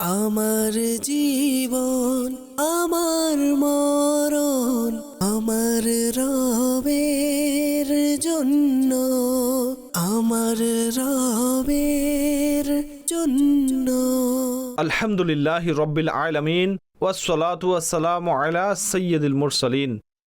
আমার জীবন, আমার মরণ, আমার রবের জন্য, আমার রবের জন্য। আলহামদুলিল্লাহ রব্বিল আলমিন ওয়াসসালাতু ওয়াসসালামু আলা সৈয়দুল মুরসালিন।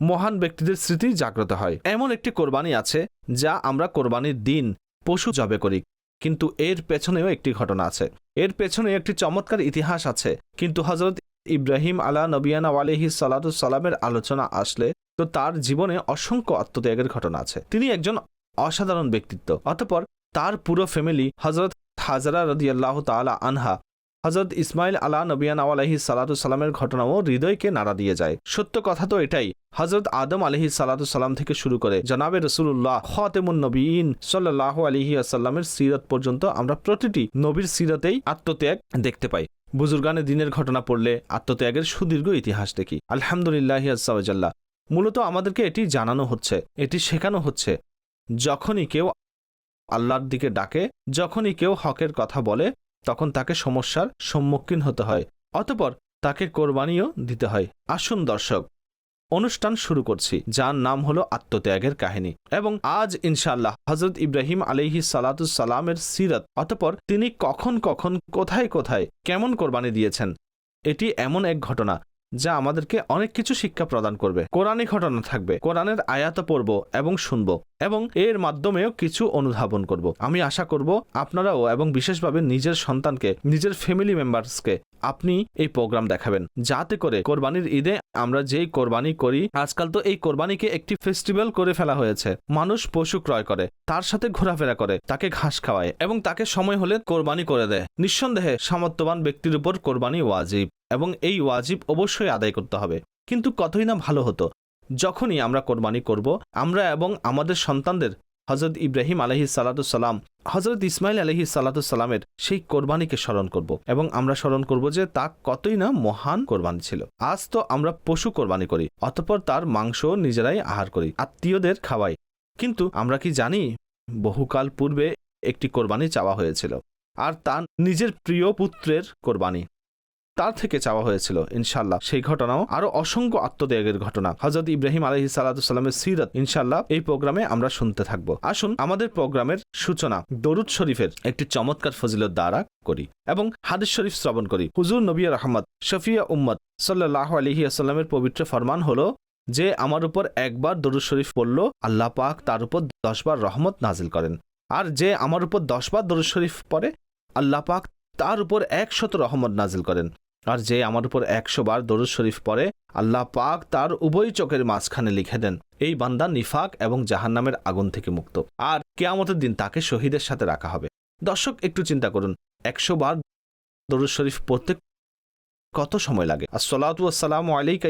মহান ব্যক্তিদের স্মৃতি জাগ্রত হয়। এমন একটি কোরবানি আছে, যা আমরা কোরবানির দিন পশু জবে করি, কিন্তু এর পেছনেও একটি ঘটনা আছে। এর পেছনে একটি চমৎকার ইতিহাস আছে, কিন্তু হজরত ইব্রাহিম আলা নবিয়ানা আলিহি সালামের আলোচনা আসলে তো তার জীবনে অসংখ্য আত্মত্যাগের ঘটনা আছে। তিনি একজন অসাধারণ ব্যক্তিত্ব, অতপর তার পুরো ফ্যামিলি হজরত হাজারা রদিয়াল্লাহ তালা আনহা হজরত ইসমাইল আলা নবিয়ান আলাহি সালামের ঘটনাও হৃদয়কে নাড়া দিয়ে যায়। সত্য কথা তো এটাই হজরত আদম আলহি সালাম থেকে শুরু করে জনাবে রসুল্লাহ খতেমুন নবীন সাল্লাহ আলহি আসাল্লামের সিরত পর্যন্ত আমরা প্রতিটি নবীর সিরতেই আত্মত্যাগ দেখতে পাই। বুজুর্গানে দিনের ঘটনা পড়লে আত্মত্যাগের সুদীর্ঘ ইতিহাস দেখি। আলহামদুলিল্লাহ আসাল্লাহ মূলত আমাদেরকে এটি জানানো হচ্ছে, এটি শেখানো হচ্ছে। যখনই কেউ আল্লাহর দিকে ডাকে, যখনই কেউ হকের কথা বলে তখন তাকে সমস্যার সম্মুখীন হতে হয়, অতপর তাকে কোরবানিও দিতে হয়। আসুন দর্শক, অনুষ্ঠান শুরু করছি, যার নাম হলো আত্মত্যাগের কাহিনী এবং আজ ইনশাল্লাহ হজরত ইব্রাহিম আলিহি সালামের সিরত, অতপর তিনি কখন কখন, কোথায় কোথায়, কেমন কোরবানি দিয়েছেন, এটি এমন এক ঘটনা যা আমাদেরকে অনেক কিছু শিক্ষা প্রদান করবে। কোরআনই ঘটনা থাকবে। কোরআনের আয়াত পড়ব এবং শুনব এবং এর মাধ্যমেও কিছু অনুধাবন করব। আমি আশা করব আপনারাও এবং বিশেষভাবে নিজের সন্তানকে, নিজের ফ্যামিলি মেম্বার্সকে আপনি এই প্রোগ্রাম দেখাবেন। যাতে করে কোরবানির ঈদে আমরা যেই কোরবানি করি, আজকাল তো এই কোরবানিকে একটি ফেস্টিভ্যাল করে ফেলা হয়েছে। মানুষ পশু ক্রয় করে, তার সাথে ঘোরাফেরা করে, তাকে ঘাস খাওয়ায় এবং তাকে সময় হলে কোরবানি করে দেয়। নিঃসন্দেহে সামর্থ্যবান ব্যক্তির উপর কোরবানি ওয়াজিব। এবং এই ওয়াজিব অবশ্যই আদায় করতে হবে। কিন্তু কতই না ভালো হতো। যখনই আমরা কোরবানি করব, আমরা এবং আমাদের সন্তানদের হজরত ইব্রাহিম আলহি সালাতাম হজরত ইসমাইল আলহি সালাতামের সেই কোরবানিকে স্মরণ করব এবং আমরা স্মরণ করব যে তা কতই না মহান কোরবানি ছিল। আজ তো আমরা পশু কোরবানি করি, অতপর তার মাংস নিজেরাই আহার করি, আত্মীয়দের খাওয়াই। কিন্তু আমরা কি জানি, বহুকাল পূর্বে একটি কোরবানি চাওয়া হয়েছিল। আর তা নিজের প্রিয় পুত্রের কোরবানি। তার থেকে চাওয়া হয়েছিল ইনশাল্লাহ সেই ঘটনাও আরও অসংখ্য আত্মত্যাগের ঘটনা। হজরত ইব্রাহিম আলহি সাল্লামের সিরত ইনশাল্লাহ এই প্রোগ্রামে আমরা শুনতে থাকব। আসুন আমাদের প্রোগ্রামের সূচনা, দরুদ শরীফের একটি চমৎকার ফজিলত দ্বারা করি এবং হাদিস শরীফ শ্রবণ করি। হুজুর নবী রহমদ শফিয়া উম্মদ সাল্লাহ আলহি আসাল্লামের পবিত্র ফরমান হলো, যে আমার উপর একবার দরুদ শরীফ পড়ল, আল্লাহ পাক তার উপর দশবার রহমত নাজিল করেন। আর যে আমার উপর দশবার দরুদ শরীফ পড়ে, আল্লাহ পাক তার উপর একশত রহমত নাজিল করেন। আর যে আমার উপর একশো বার দরুদ শরীফ পরে আল্লাহ পাক তার উভয় চোখের মাঝখানে লিখে দেন, এই বান্দা নিফাক এবং জাহান্নামের আগুন থেকে মুক্ত। আর কেয়ামতের দিন তাকে শহীদের সাথে রাখা হবে। দর্শক, একটু চিন্তা করুন, একশো বার দরুদ শরীফ পড়তে কত সময় লাগে? আর সলাতাম আলাইকা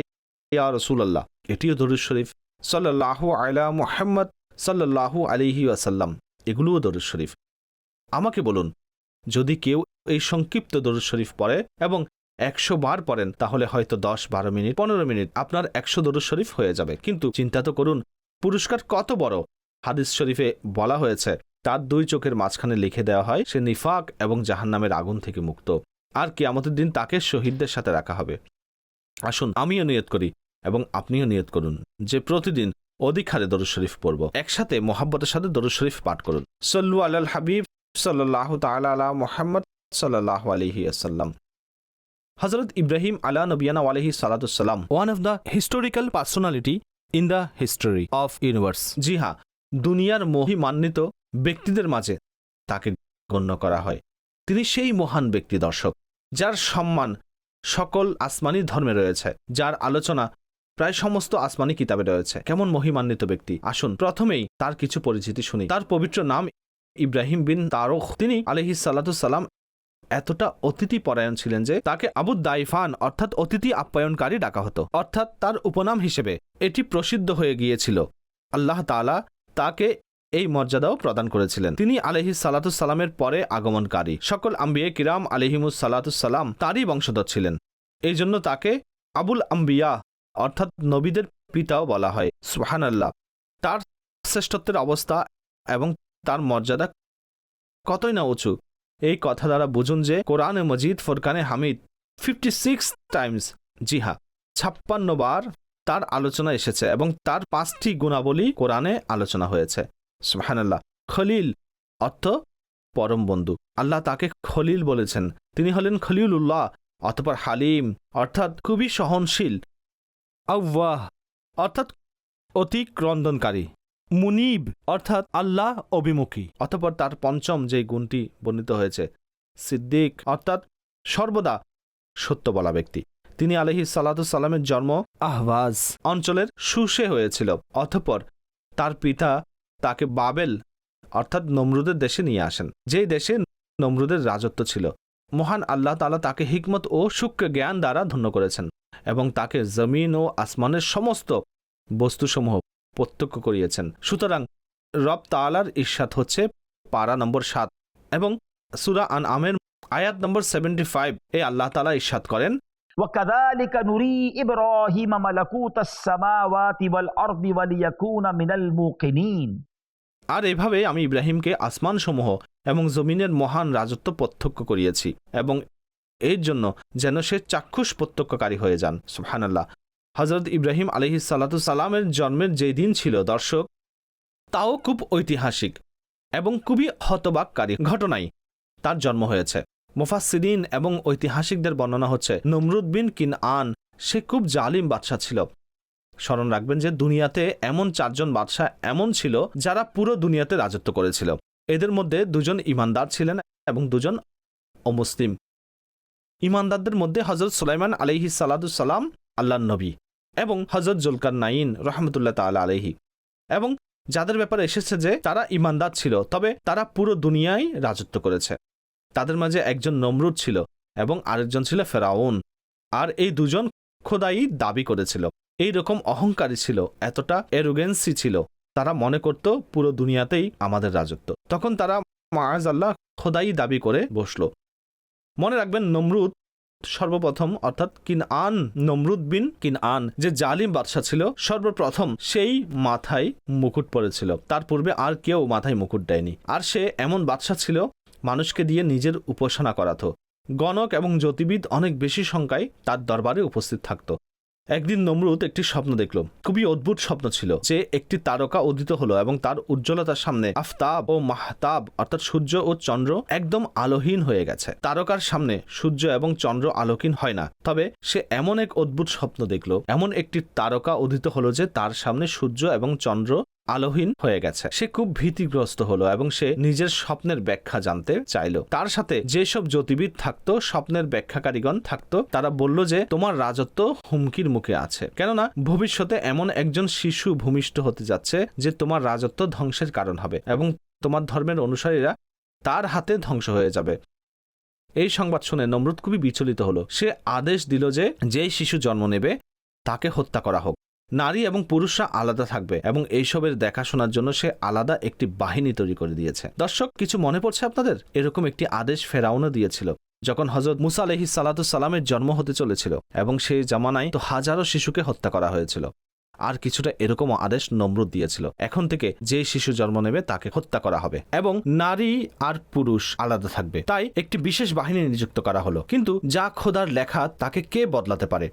ইয়া রসুল্লাহ এটিও দরুদ শরীফ। সাল্লাহ আলা মুহাম্মদ সাল্লাহ আলিহি আসাল্লাম এগুলোও দরুদ শরীফ। আমাকে বলুন, যদি কেউ এই সংক্ষিপ্ত দরুদ শরীফ পড়ে এবং একশো বার পড়েন, তাহলে হয়তো দশ, বারো মিনিট, পনেরো মিনিট আপনার একশো দরুদ শরীফ হয়ে যাবে। কিন্তু চিন্তা তো করুন, পুরস্কার কত বড়? হাদিস শরীফে বলা হয়েছে, তার দুই চোখের মাঝখানে লিখে দেওয়া হয়, সে নিফাক এবং জাহান্নামের আগুন থেকে মুক্ত। আর কেয়ামতের দিন তাকে শহীদদের সাথে রাখা হবে। আসুন, আমিও নিয়ত করি এবং আপনিও নিয়ত করুন যে প্রতিদিন অধিক হারে দরুদ শরীফ পড়ব। একসাথে মোহাব্বতের সাথে দরুদ শরীফ পাঠ করুন। সল্লু আল হাবিব সাল্লাহ তালা মোহাম্মদ সাল্লাহ আলহি আসাল্লাম হজরত ইব্রাহিম আলা নবিয়ানা আলহি সালাতাম one of the historical personality in the history of universe জি হ্যাঁ দুনিয়ার মহিমান্বিত ব্যক্তিদের মাঝে তাকে গণ্য করা হয়। তিনি সেই মহান ব্যক্তি দর্শক, যার সম্মান সকল আসমানি ধর্মে রয়েছে, যার আলোচনা প্রায় সমস্ত আসমানি কিতাবে রয়েছে। কেমন মহিমান্বিত ব্যক্তি? আসুন, প্রথমেই তার কিছু পরিচিতি শুনি। তার পবিত্র নাম ইব্রাহিম বিন তারখ। তিনি আলহি সাল্লাম এতটা অতিথি পরায়ণ ছিলেন যে তাকে আবু দাইফান অর্থাৎ অতিথি আপ্যায়নকারী ডাকা হতো, অর্থাৎ তার উপনাম হিসেবে এটি প্রসিদ্ধ হয়ে গিয়েছিল। আল্লাহ তাআলা তাকে এই মর্যাদাও প্রদান করেছিলেন। তিনি আলহি সালাতুসাল্লামের পরে আগমনকারী। সকল আম্বিয়ে কিরাম আলহিমুস সালাতুসাল্লাম তারই বংশধর ছিলেন। এই জন্য তাকে আবুল আম্বিয়া অর্থাৎ নবীদের পিতাও বলা হয়। সুহান আল্লাহ তার শ্রেষ্ঠত্বের অবস্থা এবং তার মর্যাদা কতই না উঁচু এই কথা দ্বারা বুঝুন যে কোরআনে মজিদ, ফোরকানে হামিদ ফিফটি সিক্স টাইমস জি হ্যাঁ ছাপ্পান্ন বার তার আলোচনা এসেছে এবং তার পাঁচটি গুণাবলী কোরআনে আলোচনা হয়েছে। সুবহানাল্লাহ। খলিল অর্থ পরম বন্ধু। আল্লাহ তাকে খলিল বলেছেন। তিনি হলেন খলিলুল্লাহ, অতপর হালিম, অর্থাৎ খুবই সহনশীল আউ্বাহ অর্থাৎ অতি ক্রন্দনকারী মুনিব, অর্থাৎ আল্লাহ অভিমুখী। অতপর তার পঞ্চম যে গুণটি বর্ণিত হয়েছে, সিদ্দিক, অর্থাৎ সর্বদা সত্য বলা ব্যক্তি। তিনি আলহি সাল্লামের জন্ম আহবাজ অঞ্চলের সুসে হয়েছিল। অতপর তার পিতা তাকে বাবেল, অর্থাৎ নমরুদের দেশে নিয়ে আসেন। যেই দেশে নমরুদের রাজত্ব ছিল, মহান আল্লাহ তালা তাকে হিকমত ও সূক্ষ্ম জ্ঞান দ্বারা ধন্য করেছেন এবং তাকে জমিন ও আসমানের সমস্ত বস্তুসমূহ প্রত্যক্ষ করিয়েছেন সুতরাং রব তালার ইরশাদ হচ্ছে পারা নম্বর সাত এবং সুরা আন আমের আয়াত নম্বর সেভেন্টি ফাইভ এ আল্লাহ তালা ইরশাদ করেন وكذلك نري إبراهيم ملكوت السماوات والأرض وليكون من الموقنين আর এভাবে আমি ইব্রাহিমকে আসমানসমূহ এবং জমিনের মহান রাজত্ব প্রত্যক্ষ করিয়েছি এবং এর জন্য যেন সে চাক্ষুষ প্রত্যক্ষকারী হয়ে যান সুবহানাল্লাহ হজরত ইব্রাহিম আলহি সালামের জন্মের যেই দিন ছিল, দর্শক, তাও খুব ঐতিহাসিক এবং খুবই হতবাককারী ঘটনাই তার জন্ম হয়েছে। মুফাসিদিন এবং ঐতিহাসিকদের বর্ণনা হচ্ছে, নমরুদ বিন কিন আন সে খুব জালিম বাদশাহ ছিল। স্মরণ রাখবেন যে দুনিয়াতে এমন চারজন বাদশাহ এমন ছিল যারা পুরো দুনিয়াতে রাজত্ব করেছিল। এদের মধ্যে দুজন ইমানদার ছিলেন এবং দুজন অমুসলিম। ইমানদারদের মধ্যে হজরত সুলাইমান আলহি সালাদুসাল্লাম আল্লাহ নবী। এবং হজরত জুলকার নাইন রহমতুল্লাহ তালা আলহি এবং যাদের ব্যাপারে এসেছে যে তারা ইমানদার ছিল, তবে তারা পুরো দুনিয়ায় রাজত্ব করেছে। তাদের মাঝে একজন নমরুদ ছিল এবং আরেকজন ছিল ফেরাউন। আর এই দুজন খোদাই দাবি করেছিল। এই রকম অহংকারী ছিল, এতটা এরোগেন্সি ছিল। তারা মনে করত পুরো দুনিয়াতেই আমাদের রাজত্ব। তখন তারা মায়াজ আল্লাহ খোদাই দাবি করে বসল। মনে রাখবেন, নমরুদ সর্বপ্রথম, অর্থাৎ কিন আন নমরুদ বিন কিন আন, যে জালিম বাদশাহ ছিল, সর্বপ্রথম সেই মাথায় মুকুট পরেছিল। তার পূর্বে আর কেউ মাথায় মুকুট দেয়নি। আর সে এমন বাদশাহ ছিল, মানুষকে দিয়ে নিজের উপাসনা করাতো। গণক এবং জ্যোতিবিদ অনেক বেশি সংখ্যায় তার দরবারে উপস্থিত থাকত। একদিন নমরুদ একটি স্বপ্ন দেখল। খুবই অদ্ভুত স্বপ্ন ছিল যে একটি তারকা উদিত হলো এবং তার উজ্জ্বলতার সামনে আফতাব ও মাহতাব, অর্থাৎ সূর্য ও চন্দ্র, একদম আলোহীন হয়ে গেছে। তারকার সামনে সূর্য এবং চন্দ্র আলোকহীন হয় না। তবে সে এমন এক অদ্ভুত স্বপ্ন দেখল, এমন একটি তারকা উদিত হলো যে তার সামনে সূর্য এবং চন্দ্র আলোহীন হয়ে গেছে। সে খুব ভীতিগ্রস্ত হলো এবং সে নিজের স্বপ্নের ব্যাখ্যা জানতে চাইল। তার সাথে যেসব জ্যোতিবিদ থাকতো, স্বপ্নের ব্যাখ্যাকারীগণ থাকতো, তারা বলল যে, তোমার রাজত্ব হুমকির মুখে আছে। কেননা, ভবিষ্যতে এমন একজন শিশু ভূমিষ্ঠ হতে যাচ্ছে যে তোমার রাজত্ব ধ্বংসের কারণ হবে এবং তোমার ধর্মের অনুসারীরা তার হাতে ধ্বংস হয়ে যাবে। এই সংবাদ শুনে নমরুদ খুবই বিচলিত হলো। সে আদেশ দিল যে, যেই শিশু জন্ম নেবে, তাকে হত্যা করা হোক। নারী এবং পুরুষরা আলাদা থাকবে এবং এইসবের দেখাশোনার জন্য সে আলাদা একটি বাহিনী তৈরি করে দিয়েছে। দর্শক, কিছু মনে পড়ছে আপনাদের? এরকম একটি আদেশ ফেরাউনও দিয়েছিল, যখন হজরত মুসা আলহি সালাতু সালামের জন্ম হতে চলেছিল এবং সেই জামানায় তো হাজারো শিশুকে হত্যা করা হয়েছিল। আর কিছুটা এরকম আদেশ নমরুদ দিয়েছিল। এখন থেকে যে শিশু জন্ম নেবে তাকে হত্যা করা হবে এবং নারী আর পুরুষ আলাদা থাকবে। তাই একটি বিশেষ বাহিনী নিযুক্ত করা হলো। কিন্তু যা খোদার লেখা তাকে কে বদলাতে পারে?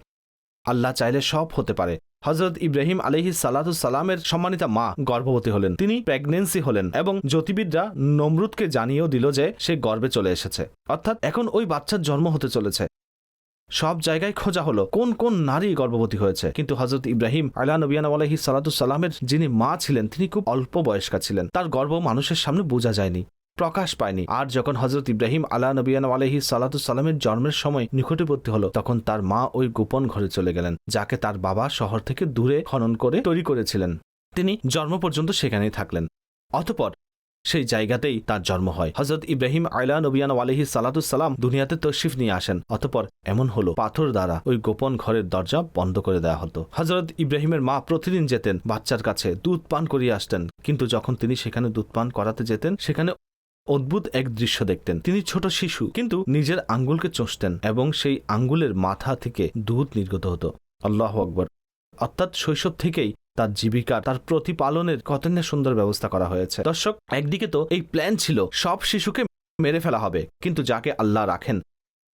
আল্লাহ চাইলে সব হতে পারে। হজরত ইব্রাহিম আলহি সালামের সম্মানিতা মা গর্ভবতী হলেন। তিনি প্রেগনেন্সি হলেন এবং জ্যোতিবিদরা নমরুদকে জানিয়েও দিল যে সে গর্বে চলে এসেছে। অর্থাৎ এখন ওই বাচ্চার জন্ম হতে চলেছে। সব জায়গায় খোঁজা হলো কোন কোন নারী গর্ভবতী হয়েছে। কিন্তু হজরত ইব্রাহিম আল্লাহ নবিয়ান আলহি সালামের যিনি মা ছিলেন, তিনি খুব অল্প বয়স্কা ছিলেন। তার গর্ভ মানুষের সামনে বোঝা যায়নি। প্রকাশ পায়নি। আর যখন হজরত ইব্রাহিম আল্লাহ নবিয়ান আলহি সালামের জন্মের সময় নিকটবর্তী হলো, তখন তার মা ওই গোপন ঘরে চলে গেলেন, যাকে তার বাবা শহর থেকে দূরে খনন করে তৈরি করেছিলেন। তিনি জন্ম পর্যন্ত সেখানেই থাকলেন। অতপর সেই জায়গাতেই তার জন্ম হয়। হজরত ইব্রাহিম আয়লা নবিয়ান আলহি সালাতুসাল্লাম দুনিয়াতে তশিফ নিয়ে আসেন। অতপর এমন হলো, পাথর দ্বারা ওই গোপন ঘরের দরজা বন্ধ করে দেওয়া হতো। হজরত ইব্রাহিমের মা প্রতিদিন যেতেন, বাচ্চার কাছে দুধ পান করিয়ে আসতেন। কিন্তু যখন তিনি সেখানে দুধ পান করাতে যেতেন, সেখানে অদ্ভুত এক দৃশ্য দেখতেন। তিনি ছোট শিশু, কিন্তু নিজের আঙ্গুলকে চষতেন এবং সেই আঙ্গুলের মাথা থেকে দুধ নির্গত হতো। আল্লাহ আকবর। অর্থাৎ শৈশব থেকেই তার জীবিকা তার প্রতিপালনের কত না সুন্দর ব্যবস্থা করা হয়েছে। দর্শক, একদিকে তো এই প্ল্যান ছিল, সব শিশুকে মেরে ফেলা হবে, কিন্তু যাকে আল্লাহ রাখেন,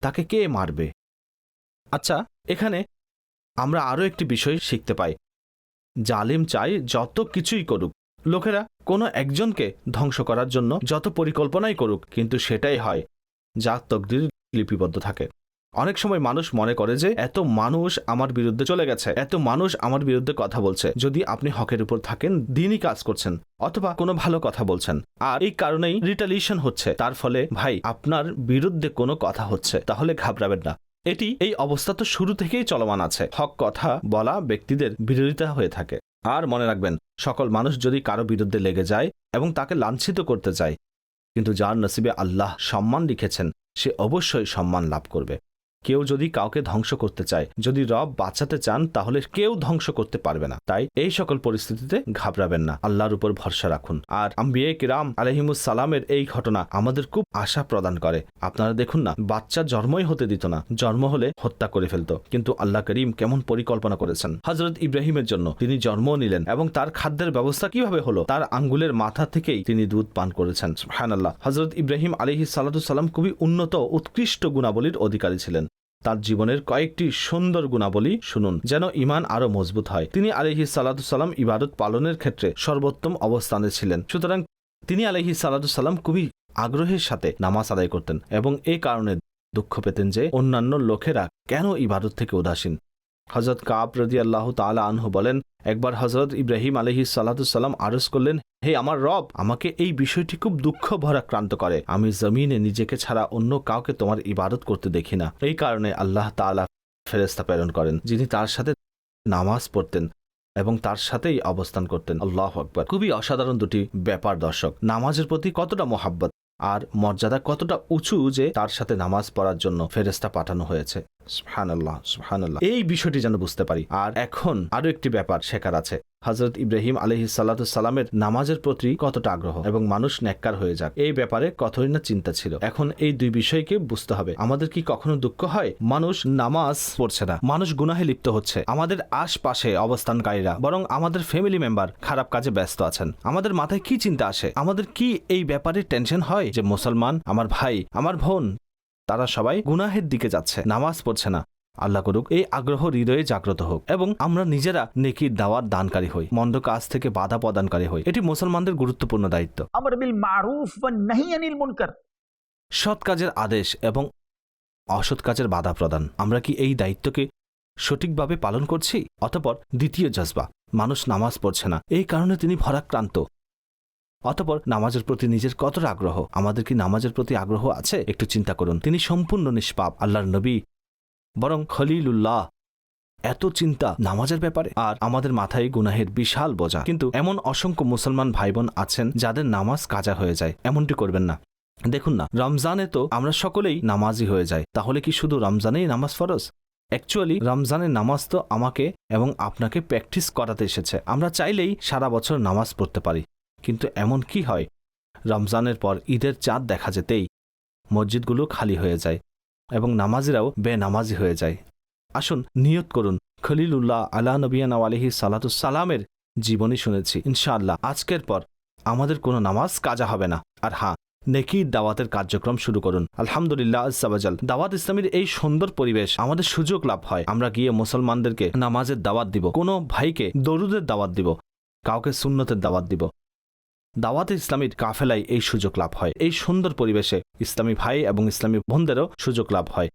তাকে কে মারবে? আচ্ছা এখানে আমরা আরও একটি বিষয় শিখতে পাই। জালিম চাই যত কিছুই করুক লোকেরা কোনো একজনকে ধ্বংস করার জন্য যত পরিকল্পনাই করুক, কিন্তু সেটাই হয় যা তকদির লিপিবদ্ধ থাকে। অনেক সময় মানুষ মনে করে যে, এত মানুষ আমার বিরুদ্ধে চলে গেছে, এত মানুষ আমার বিরুদ্ধে কথা বলছে। যদি আপনি হকের উপর থাকেন, দিনই কাজ করছেন, অথবা কোনো ভালো কথা বলছেন। আর এই কারণেই রিটালিয়েশন হচ্ছে। তার ফলে, ভাই, আপনার বিরুদ্ধে কোনো কথা হচ্ছে, তাহলে ঘাবড়াবেন না। এটি এই অবস্থা তো শুরু থেকেই চলমান আছে। হক কথা বলা ব্যক্তিদের বিরোধিতা হয়ে থাকে। আর মনে রাখবেন, সকল মানুষ যদি কারও বিরুদ্ধে লেগে যায় এবং তাকে লাঞ্ছিত করতে চায়, কিন্তু যার নসিবে আল্লাহ সম্মান লিখেছেন সে অবশ্যই সম্মান লাভ করবে। কেউ যদি কাউকে ধ্বংস করতে চায়, যদি রব বাঁচাতে চান, তাহলে কেউ ধ্বংস করতে পারবে না। তাই এই সকল পরিস্থিতিতে ঘাবড়াবেন না। আল্লাহর উপর ভরসা রাখুন। আর আম্বিয়ে কিরাম সালামের এই ঘটনা আমাদের খুব আশা প্রদান করে। আপনারা দেখুন না, বাচ্চা জন্মই হতে দিত না। জন্ম হলে হত্যা করে ফেলত। কিন্তু আল্লাহ করিম কেমন পরিকল্পনা করেছেন। হজরত ইব্রাহিমের জন্য তিনি জন্ম নিলেন এবং তার খাদ্যের ব্যবস্থা কীভাবে হলো, তার আঙ্গুলের মাথা থেকেই তিনি দুধ পান করেছেন। হ্যান আল্লাহ হজরত ইব্রাহিম আলিহি সালাম খুবই উন্নত উৎকৃষ্ট গুণাবলীর অধিকারী ছিলেন। তার জীবনের কয়েকটি সুন্দর গুণাবলী শুনুন, যেন ইমান আরও মজবুত হয়। তিনি আলহি সালাম ইবাদত পালনের ক্ষেত্রে সর্বোত্তম অবস্থানে ছিলেন। সুতরাং তিনি আলহি সালাম খুবই আগ্রহের সাথে নামাজ আদায় করতেন এবং এ কারণে দুঃখ পেতেন যে অন্যান্য লোকেরা কেন ইবাদত থেকে উদাসীন। হজরত কাব রদি আল্লাহ তালা আনহু বলেন, একবার হজরত ইব্রাহিম আলহি সাল্লাম আরজ করলেন, হে আমার রব, আমাকে এই বিষয়টি খুব দুঃখ ভরাক্রান্ত করে। আমি জমিনে নিজেকে ছাড়া অন্য কাউকে তোমার ইবাদত করতে দেখি না। এই কারণে আল্লাহ তালা ফেরেস্তা প্রেরণ করেন, যিনি তার সাথে নামাজ পড়তেন এবং তার সাথেই অবস্থান করতেন। আল্লাহ আকবর। খুবই অসাধারণ দুটি ব্যাপার, দর্শক। নামাজের প্রতি কতটা মোহাব্বত আর মর্যাদা কতটা উঁচু যে তার সাথে নামাজ পড়ার জন্য ফেরেস্তা পাঠানো হয়েছে। এই বিষয়টি যেন বুঝতে পারি। আর এখন আরও একটি ব্যাপার শেখার আছে। হজরত ইব্রাহিম আলহি সাল্লামের নামাজের প্রতি কতটা আগ্রহ এবং মানুষ ন্যাক্কার হয়ে যাক, এই ব্যাপারে কতই না চিন্তা ছিল। এখন এই দুই বিষয়কে বুঝতে হবে। আমাদের কি কখনো দুঃখ হয়? মানুষ নামাজ পড়ছে না। মানুষ গুনাহে লিপ্ত হচ্ছে। আমাদের আশপাশে অবস্থানকারীরা বরং আমাদের ফ্যামিলি মেম্বার খারাপ কাজে ব্যস্ত আছেন। আমাদের মাথায় কি চিন্তা আসে? আমাদের কি এই ব্যাপারে টেনশন হয় যে মুসলমান, আমার ভাই, আমার বোন তারা সবাই গুনাহের দিকে যাচ্ছে নামাজ পড়ছে না। আল্লাহ করুক এই আগ্রহ হৃদয়ে জাগ্রত হোক এবং আমরা নিজেরা নেকির দাওয়ার দানকারী হই মন্দ কাজ থেকে বাধা প্রদানকারী হই। এটি মুসলমানদের গুরুত্বপূর্ণ দায়িত্ব। সৎ কাজের আদেশ এবং অসৎ কাজের বাধা প্রদান। আমরা কি এই দায়িত্বকে সঠিকভাবে পালন করছি? অতপর দ্বিতীয় জজবা মানুষ নামাজ পড়ছে না। এই কারণে তিনি ভরাক্রান্ত। অতপর নামাজের প্রতি নিজের কতটা আগ্রহ? আমাদের কি নামাজের প্রতি আগ্রহ আছে? একটু চিন্তা করুন। তিনি সম্পূর্ণ নিষ্পাপ, আল্লাহর নবী। বরং খলিলুল্লাহ। এত চিন্তা নামাজের ব্যাপারে? আর আমাদের মাথায় গুনাহের বিশাল বোঝা। কিন্তু এমন অসংখ্য মুসলমান ভাই বোন আছেন যাদের নামাজ কাজা হয়ে যায়। এমনটি করবেন না। দেখুন না, রমজানে তো আমরা সকলেই নামাজি হয়ে যাই। তাহলে কি শুধু রমজানেই নামাজ ফরজ? অ্যাকচুয়ালি রমজানের নামাজ তো আমাকে এবং আপনাকে প্র্যাকটিস করাতে এসেছে। আমরা চাইলেই সারা বছর নামাজ পড়তে পারি। কিন্তু এমন কি হয়? রমজানের পর ঈদের চাঁদ দেখা যেতেই মসজিদগুলো খালি হয়ে যায় এবং নামাজিরাও বেনামাজি হয়ে যায়। আসুন নিয়ত করুন, খলিলুল্লাহ আলা নবিয়ানা আলহি সালামের জীবনী শুনেছি, ইনশাআল্লাহ। আজকের পর আমাদের কোনো নামাজ কাজা হবে না। আর হ্যাঁ নেকির দাওয়াতের কার্যক্রম শুরু করুন। আলহামদুলিল্লাহ আজাল দাওয়াত ইসলামীর এই সুন্দর পরিবেশ আমাদের সুযোগ লাভ হয়। আমরা গিয়ে মুসলমানদেরকে নামাজের দাওয়াত দিব। কোনো ভাইকে দরুদের দাওয়াত দিব, কাউকে সুন্নতের দাওয়াত দিব। দাওয়াত ইসলামীর কাফেলায় এই সুযোগ লাভ হয়। এই সুন্দর পরিবেশে ইসলামী ভাই এবং ইসলামী বোনদেরও সুযোগ লাভ হয়।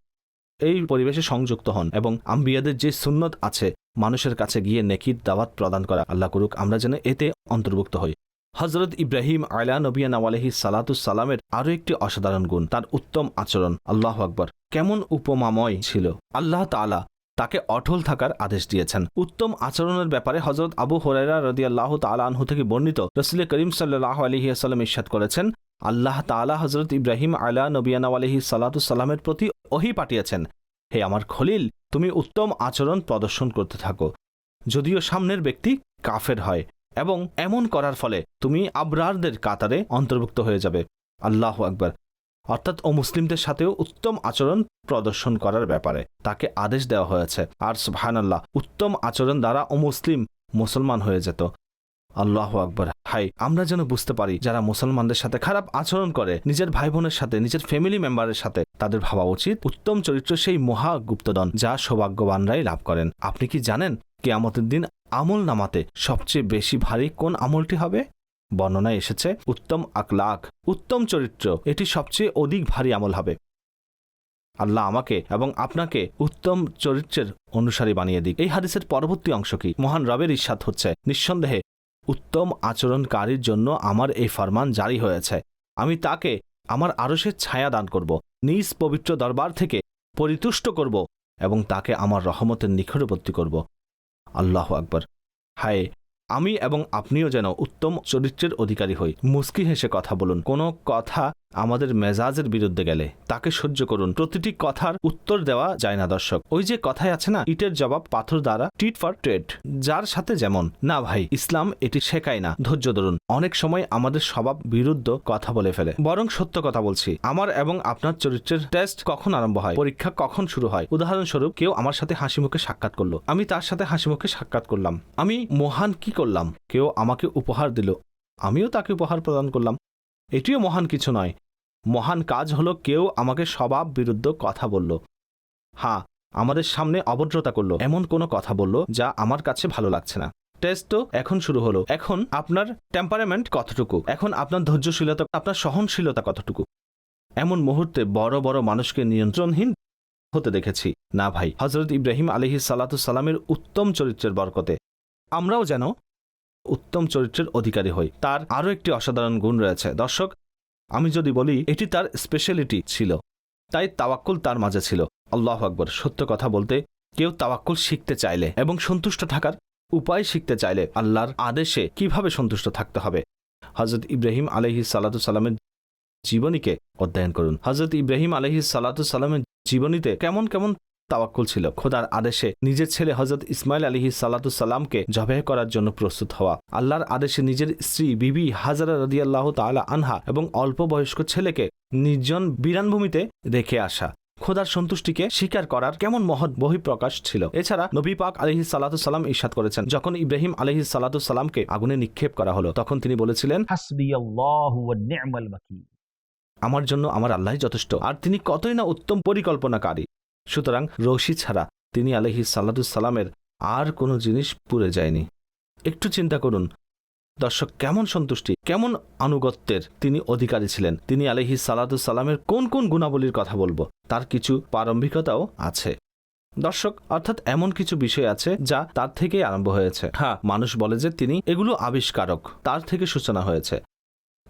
এই পরিবেশে সংযুক্ত হন এবং আম্বিয়াদের যে সুন্নত আছে, মানুষের কাছে গিয়ে নেকির দাওয়াত প্রদান করা আল্লাহ করুক, আমরা যেন এতে অন্তর্ভুক্ত হই। হজরত ইব্রাহিম আয়লা নবিয়ান আলহি সালামের আরও একটি অসাধারণ গুণ, তার উত্তম আচরণ। আল্লাহ আকবর। কেমন উপমাময় ছিল। আল্লাহ তালা তাকে অটল থাকার আদেশ দিয়েছেন। উত্তম আচরণের ব্যাপারে হজরত আবু হরাইরা রদিয়াল্লাহ তালা আনহু থেকে বর্ণিত রসুল করিম সাল্লাহ আলহিহাস্লাম ইস্বাদ করেছেন, আল্লাহ তালা হজরত ইব্রাহিম আলা নবিয়ানা আলহি সাল্লাতুসাল্লামের প্রতি ওহি পাঠিয়েছেন। হে আমার খলিল, তুমি উত্তম আচরণ প্রদর্শন করতে থাকো। যদিও সামনের ব্যক্তি কাফের হয় এবং এমন করার ফলে তুমি আবরারদের কাতারে অন্তর্ভুক্ত হয়ে যাবে। আল্লাহ আকবার। অর্থাৎ ও মুসলিমদের সাথেও উত্তম আচরণ প্রদর্শন করার ব্যাপারে। তাকে আদেশ দেওয়া হয়েছে। আর সুবহানাল্লাহ, উত্তম আচরণ দ্বারা ও মুসলিম মুসলমান হয়ে যেত। আল্লাহ আকবর। হাই, আমরা যেন বুঝতে পারি, যারা মুসলমানদের সাথে খারাপ আচরণ করে, নিজের ভাই বোনের সাথে, নিজের ফ্যামিলি মেম্বারের সাথে, তাদের ভাবা উচিত উত্তম চরিত্র সেই মহা গুপ্তদন যা সৌভাগ্যবানরাই লাভ করেন। আপনি কি জানেন কে কেয়ামতের দিন আমল নামাতে সবচেয়ে বেশি ভারী কোন আমলটি হবে? বর্ণনায় এসেছে, উত্তম আকলাক উত্তম চরিত্র, এটি সবচেয়ে অধিক ভারী আমল হবে। আল্লাহ আমাকে এবং আপনাকে উত্তম চরিত্রের অনুসারী বানিয়ে দিক। এই হাদিসের পরবর্তী অংশ কি? মহান রবের ইস্বাদ হচ্ছে, নিঃসন্দেহে উত্তম আচরণকারীর জন্য আমার এই ফরমান জারি হয়েছে। আমি তাকে আমার আরশের ছায়া দান করব, নিজ পবিত্র দরবার থেকে পরিতুষ্ট করব এবং তাকে আমার রহমতের নিকটবর্তী করব। আল্লাহ আকবর। হায় আমি এবং আপনিও যেন উত্তম চরিত্রের অধিকারী হই। মুস্কি হেসে কথা বলুন। কোনো কথা আমাদের মেজাজের বিরুদ্ধে গেলে তাকে সহ্য করুন। প্রতিটি কথার উত্তর দেওয়া যায় না, দর্শক। ওই যে কথায় আছে না, ইটের জবাব পাথর দ্বারা, টিট ফর ট্রেড। যার সাথে যেমন, না ভাই, ইসলাম এটি শেখায় না, ধৈর্য ধরুন। অনেক সময় আমাদের স্বভাব বিরুদ্ধ কথা বলে ফেলে। বরং সত্য কথা বলছি। আমার এবং আপনার চরিত্রের টেস্ট কখন আরম্ভ হয়, পরীক্ষা কখন শুরু হয়? উদাহরণস্বরূপ, কেউ আমার সাথে হাসি মুখে সাক্ষাৎ করল। আমি তার সাথে হাসি মুখে সাক্ষাৎ করলাম। আমি মহান কি করলাম? কেউ আমাকে উপহার দিল। আমিও তাকে উপহার প্রদান করলাম। এটিও মহান কিছু নয়। মহান কাজ হলো কেউ আমাকে স্বভাব বিরুদ্ধ কথা বলল। হ্যাঁ আমাদের সামনে অভদ্রতা করল, এমন কোনো কথা বলল যা আমার কাছে ভালো লাগছে না। টেস্ট তো এখন শুরু হলো। এখন আপনার টেম্পারামেন্ট কতটুকু? এখন আপনার ধৈর্যশীলতা, আপনার সহনশীলতা কতটুকু? এমন মুহূর্তে বড় বড় মানুষকে নিয়ন্ত্রণহীন হতে দেখেছি। না ভাই হজরত ইব্রাহিম আলহি সালামের উত্তম চরিত্রের বরকতে। আমরাও যেন উত্তম চরিত্রের অধিকারী হই। তার আরও একটি অসাধারণ গুণ রয়েছে। দর্শক, আমি যদি বলি, এটি তার স্পেশালিটি ছিল। তাই তাওয়াক্কুল তার মাঝে ছিল। আল্লাহ আকবর। সত্য কথা বলতে, কেউ তাওয়াক্কুল শিখতে চাইলে এবং সন্তুষ্ট থাকার উপায় শিখতে চাইলে আল্লাহর আদেশে কীভাবে সন্তুষ্ট থাকতে হবে? হজরত ইব্রাহিম আলহি সালাতু সালামের জীবনীকে অধ্যয়ন করুন। হজরত ইব্রাহিম আলহি সালাতু সালামের জীবনীতে কেমন কেমন তাওয়াক্কুল ছিল। খোদার আদেশে নিজের ছেলে হজরত ইসমাইল আলী সাল্লাতু সাল্লামকে জবাহ করার জন্য প্রস্তুত হওয়া। আল্লাহর আদেশে নিজের স্ত্রী বিবি হাজারা রদিয়াল্লাহ তালা আনহা এবং অল্প বয়স্ক ছেলেকে নির্জন বিরানভূমিতে রেখে আসা। খোদার সন্তুষ্টিকে স্বীকার করার কেমন মহৎ বহিঃপ্রকাশ ছিল। এছাড়া নবী পাক আলহি সালাম ঈশাদ করেছেন যখন ইব্রাহিম আলহি সালামকে আগুনে নিক্ষেপ করা হলো তখন তিনি বলেছিলেন আমার জন্য আমার আল্লাহ যথেষ্ট আর তিনি কতই না উত্তম পরিকল্পনাকারী। সুতরাং রশি ছাড়া তিনি আলহি সাল্লামের আর কোনো জিনিস পুড়ে যায়নি। একটু চিন্তা করুন। দর্শক, কেমন সন্তুষ্টি, কেমন আনুগত্যের তিনি অধিকারী ছিলেন। তিনি আলহি সালামের কোন কোন গুণাবলীর কথা বলব, তার কিছু প্রারম্ভিকতাও আছে। দর্শক, অর্থাৎ এমন কিছু বিষয় আছে যা তার থেকেই আরম্ভ হয়েছে। হ্যাঁ মানুষ বলে যে তিনি এগুলো আবিষ্কারক, তার থেকে সূচনা হয়েছে।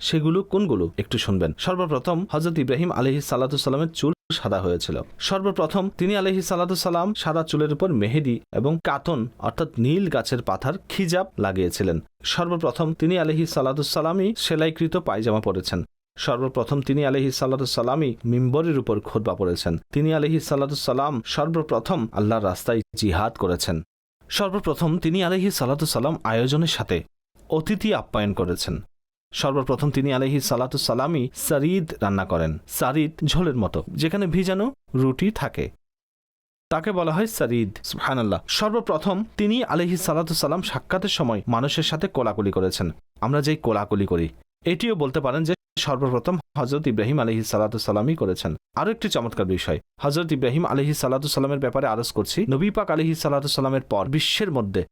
সেগুলো কোনগুলো? একটু শুনবেন। সর্বপ্রথম হজরত ইব্রাহিম আলহি সাল্লামের চুল সাদা হয়েছিল। সর্বপ্রথম তিনি আলহি সাল্লাম সাদা চুলের উপর মেহেদি এবং কাতন অর্থাৎ নীল গাছের পাথার খিজাব লাগিয়েছিলেন। সর্বপ্রথম তিনি আলহি সাল্লাতুসাল্লামই সেলাইকৃত পায়জামা পরেছেন। সর্বপ্রথম তিনি আলহি সাল্লাতুসাল্লামই মিম্বরের উপর খোদবা পড়েছেন তিনি আলহি সাল্লাতুসাল্লাম সর্বপ্রথম আল্লাহর রাস্তায় জিহাদ করেছেন। সর্বপ্রথম তিনি আলহি সাল্লাতুসাল্লাম আয়োজনের সাথে অতিথি আপ্যায়ন করেছেন। সর্বপ্রথম তিনি আলহি সালাতু সালামি সারিদ রান্না করেন, সারিদ ঝোলের মতো, যেখানে ভিজানো রুটি থাকে। তাকে বলা হয় সারিদ, সুবহানাল্লাহ। সর্বপ্রথম তিনি আলহি সালাতু সালাম সাক্ষাতের সময় মানুষের সাথে কোলাকুলি করেছেন। আমরা যেই কোলাকুলি করি, এটিও বলতে পারেন যে সর্বপ্রথম হজরত ইব্রাহিম আলহি সালাতু সালামই করেছেন। আরও একটি চমৎকার বিষয় হজরত ইব্রাহিম আলহি সালাতু সালামের ব্যাপারে আরজ করছি। নবী পাক আলহি সালাতু সালামের পর বিশ্বের মধ্যে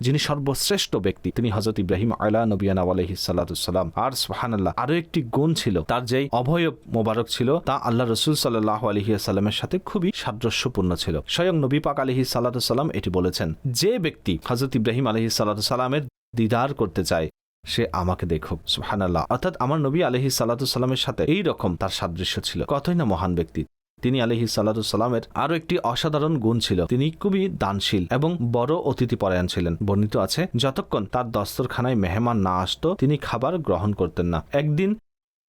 যিনি সর্বশ্রেষ্ঠ ব্যক্তি, তিনি হজরত ইব্রাহিম আলা নবিয়ানা আলহি সাল্লাম আর সুহানাল্লাহ আরও একটি গুণ ছিল, তার যেই অভয় মোবারক ছিল, তা আল্লাহ রসুল সাল্লাহ আলহিসাল্লামের সাথে খুবই সাদৃশ্যপূর্ণ ছিল। স্বয়ং নবী পাক আলহি সাল্লাম এটি বলেছেন, যে ব্যক্তি হজরত ইব্রাহিম আলহি সাল্লামের দিদার করতে চায়, সে আমাকে দেখুক। সুহানাল্লাহ অর্থাৎ আমার নবী আলহি সাল্লামের সাথে এই রকম তার সাদৃশ্য ছিল। কতই না মহান ব্যক্তি। তিনি আলহি সাল্লামের আরও একটি অসাধারণ গুণ ছিল। তিনি খুবই দানশীল এবং বড় অতিথি পরায়ণ ছিলেন। বর্ণিত আছে, যতক্ষণ তার দস্তরখানায় মেহমান না আসতো, তিনি খাবার গ্রহণ করতেন না। একদিন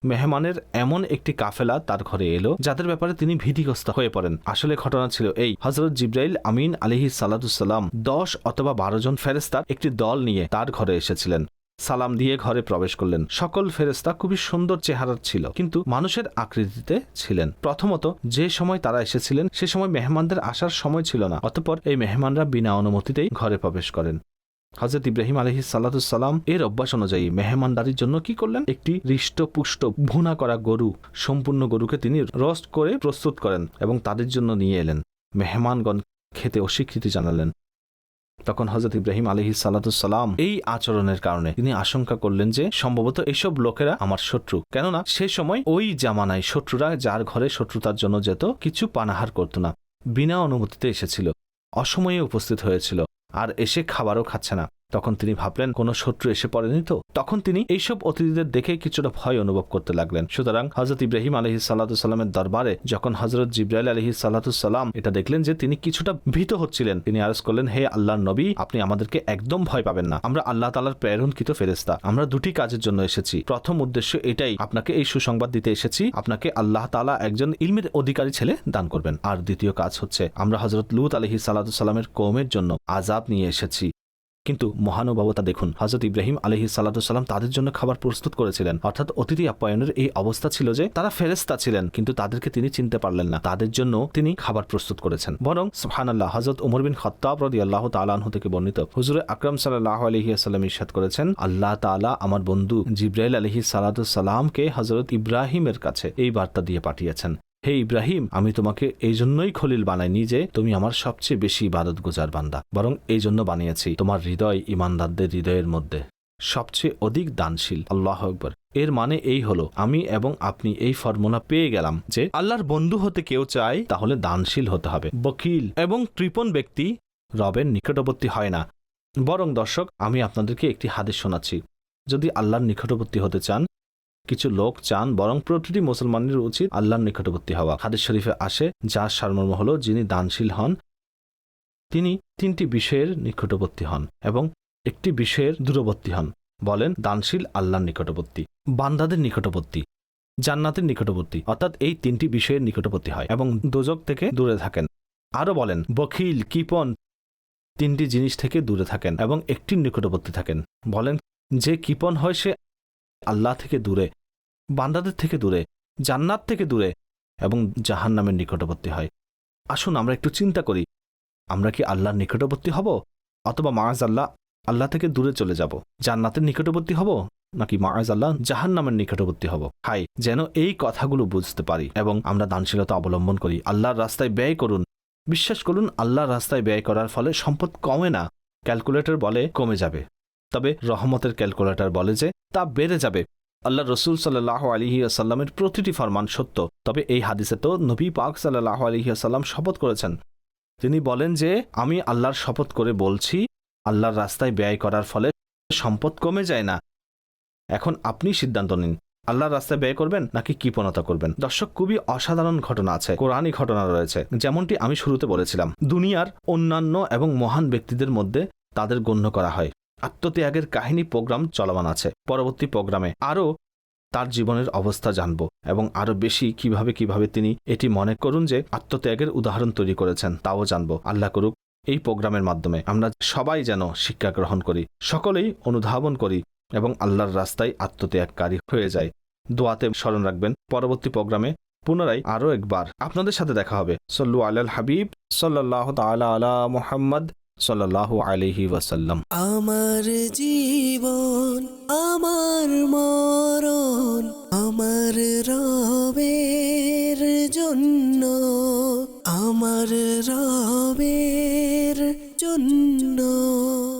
মেহমানের এমন একটি কাফেলা তার ঘরে এলো, যাদের ব্যাপারে তিনি ভীতিগ্রস্ত হয়ে পড়েন। আসলে ঘটনা ছিল এই হজরত জিব্রাইল আমিন আলিহি সাল্লাতুসাল্লাম দশ অথবা বারো জন ফেরেস্তার একটি দল নিয়ে তার ঘরে এসেছিলেন। সালাম দিয়ে ঘরে প্রবেশ করলেন। সকল ফেরেস্তা খুবই সুন্দর চেহারার ছিল, কিন্তু মানুষের আকৃতিতে ছিলেন। প্রথমত, যে সময় তারা এসেছিলেন, সে সময় মেহমানদের আসার সময় ছিল না। অতঃপর এই মেহমানরা বিনা অনুমতিতেই ঘরে প্রবেশ করেন। হজরত ইব্রাহিম আলহি সাল্লাতুসাল্লাম এর অভ্যাস অনুযায়ী মেহমানদারির জন্য কি করলেন? একটি হৃষ্টপুষ্ট ভুনা করা গরু, সম্পূর্ণ গরুকে তিনি রোস্ট করে প্রস্তুত করেন এবং তাদের জন্য নিয়ে এলেন। মেহমানগণ খেতে অস্বীকৃতি জানালেন। তখন হজরত ইব্রাহিম আলহি সাল্লাতুসাল্লাম এই আচরণের কারণে তিনি আশঙ্কা করলেন যে সম্ভবত এসব লোকেরা আমার শত্রু। কেননা সে সময় ওই জামানায় শত্রুরা যার ঘরে শত্রুতার জন্য যেত কিছু পানাহার করত না, বিনা অনুমতিতে এসেছিল, অসময়ে উপস্থিত হয়েছিল, আর এসে খাবারও খাচ্ছে না। তখন তিনি ভাবলেন, কোনো শত্রু এসে পড়েনি তো? তখন তিনি এইসব অতিথিদের দেখে কিছুটা ভয় অনুভব করতে লাগলেন। সুতরাং হজরত ইব্রাহিম আলহি সাল্লাতুসাল্লামের দরবারে যখন হজরত জিব্রাইল আলহি সাল্লাতুসাল্লাম এটা দেখলেন যে তিনি কিছুটা ভীত হচ্ছিলেন, তিনি আরজ করলেন, হে আল্লাহর নবী, আপনি আমাদেরকে একদম ভয় পাবেন না। আমরা আল্লাহ তালার প্রেরণকৃত ফেরেস্তা আমরা দুটি কাজের জন্য এসেছি। প্রথম উদ্দেশ্য এটাই, আপনাকে এই সুসংবাদ দিতে এসেছি, আপনাকে আল্লাহ তালা একজন ইলমের অধিকারী ছেলে দান করবেন। আর দ্বিতীয় কাজ হচ্ছে, আমরা হজরত লুত আলহি সাল্লাতুসাল্লামের কৌমের জন্য আজাব নিয়ে এসেছি। কিন্তু মহানুভবতা দেখুন হজরত ইব্রাহিম আলহি সাল্লাম তাদের জন্য খাবার প্রস্তুত করেছিলেন। অর্থাৎ অতিথি আপ্যায়নের এই অবস্থা ছিল যে, তারা ফেরেস্তা ছিলেন, কিন্তু তাদেরকে তিনি চিনতে পারলেন না। তাদের জন্য তিনি খাবার প্রস্তুত করেছেন। বরং সুহান আল্লাহ হজরত উমর বিন খত্তাব রদি আল্লাহ তালাহু থেকে বর্ণিত হুজুরে আকরম সাল্লাহ আলহি আসাল্লাম ইসাদ করেছেন, আল্লাহ তালা আমার বন্ধু জিব্রাইল আলহি সালাতামকে হজরত ইব্রাহিমের কাছে এই বার্তা দিয়ে পাঠিয়েছেন। হে ইব্রাহিম, আমি তোমাকে এই জন্যই খলিল বানাইনি যে তুমি আমার সবচেয়ে বেশি ইবাদত গুজার বান্দা, বরং এই জন্য বানিয়েছি তোমার হৃদয় ইমানদারদের হৃদয়ের মধ্যে সবচেয়ে অধিক দানশীল। আল্লাহ আকবর। এর মানে এই হলো, আমি এবং আপনি এই ফর্মুলা পেয়ে গেলাম যে আল্লাহর বন্ধু হতে কেউ চায় তাহলে দানশীল হতে হবে। বকিল এবং কৃপণ ব্যক্তি রবের নিকটবর্তী হয় না। বরং দর্শক, আমি আপনাদেরকে একটি হাদিস শোনাচ্ছি। যদি আল্লাহর নিকটবর্তী হতে চান কিছু লোক চান বরং প্রতিটি মুসলমানের উচিত আল্লাহর নিকটবর্তী হওয়া। হাদিস শরীফে আসে যার সারমর্ম হল যিনি দানশীল হন, তিনি তিনটি বিষয়ের নিকটবর্তী হন এবং একটি বিষয়ের দূরবর্তী হন। বলেন, দানশীল আল্লাহর নিকটবর্তী, বান্দাদের নিকটবর্তী, জান্নাতের নিকটবর্তী, অর্থাৎ এই তিনটি বিষয়ের নিকটবর্তী হয় এবং দোজক থেকে দূরে থাকেন। আরও বলেন বখিল কিপন তিনটি জিনিস থেকে দূরে থাকেন এবং একটির নিকটবর্তী থাকেন। বলেন, যে কিপন হয় সে আল্লাহ থেকে দূরে, বান্দাদের থেকে দূরে, জান্নাত থেকে দূরে এবং জাহান নামের নিকটবর্তী হয়। আসুন আমরা একটু চিন্তা করি, আমরা কি আল্লাহর নিকটবর্তী হব অথবা মায়াজ আল্লাহ আল্লাহ থেকে দূরে চলে যাব, জান্নাতের নিকটবর্তী হব নাকি মায়াজ আল্লাহ জাহান নামের নিকটবর্তী হব? হাই যেন এই কথাগুলো বুঝতে পারি এবং আমরা দানশীলতা অবলম্বন করি, আল্লাহর রাস্তায় ব্যয় করুন। বিশ্বাস করুন, আল্লাহর রাস্তায় ব্যয় করার ফলে সম্পদ কমে না। ক্যালকুলেটর বলে কমে যাবে। তবে রহমতের ক্যালকুলেটর বলে যে তা বেড়ে যাবে। আল্লাহ রসুল সাল্লাহ আলহি আসাল্লামের প্রতিটি ফরমান সত্য। তবে এই হাদিসে তো নবী পাক সাল্লাহ আলহি আসাল্লাম শপথ করেছেন। তিনি বলেন যে, আমি আল্লাহর শপথ করে বলছি, আল্লাহর রাস্তায় ব্যয় করার ফলে সম্পদ কমে যায় না। এখন আপনি সিদ্ধান্ত নিন, আল্লাহর রাস্তায় ব্যয় করবেন নাকি কৃপণতা করবেন? দর্শক, খুবই অসাধারণ ঘটনা আছে, কোরআনই ঘটনা রয়েছে। যেমনটি আমি শুরুতে বলেছিলাম, দুনিয়ার অন্যান্য এবং মহান ব্যক্তিদের মধ্যে তাদের গণ্য করা হয়। আত্মত্যাগের কাহিনী প্রোগ্রাম চলমান আছে। পরবর্তী প্রোগ্রামে আরও তার জীবনের অবস্থা জানব এবং আরও বেশি কীভাবে কীভাবে তিনি এটি মনে করুন যে আত্মত্যাগের উদাহরণ তৈরি করেছেন তাও জানব। আল্লাহ করুক, এই প্রোগ্রামের মাধ্যমে আমরা সবাই যেন শিক্ষা গ্রহণ করি, সকলেই অনুধাবন করি এবং আল্লাহর রাস্তায় আত্মত্যাগকারী হয়ে যায় দোয়াতে স্মরণ রাখবেন, পরবর্তী প্রোগ্রামে পুনরায় আরও একবার আপনাদের সাথে দেখা হবে। সল্লু আলাল হাবিব সাল্লাহ তালা আলা মোহাম্মদ। সাল্লাহ আলহি ওয়াসাল্লাম। আমার জীবন আমার মরণ আমার রবের জন্য আমার রবের জন্য।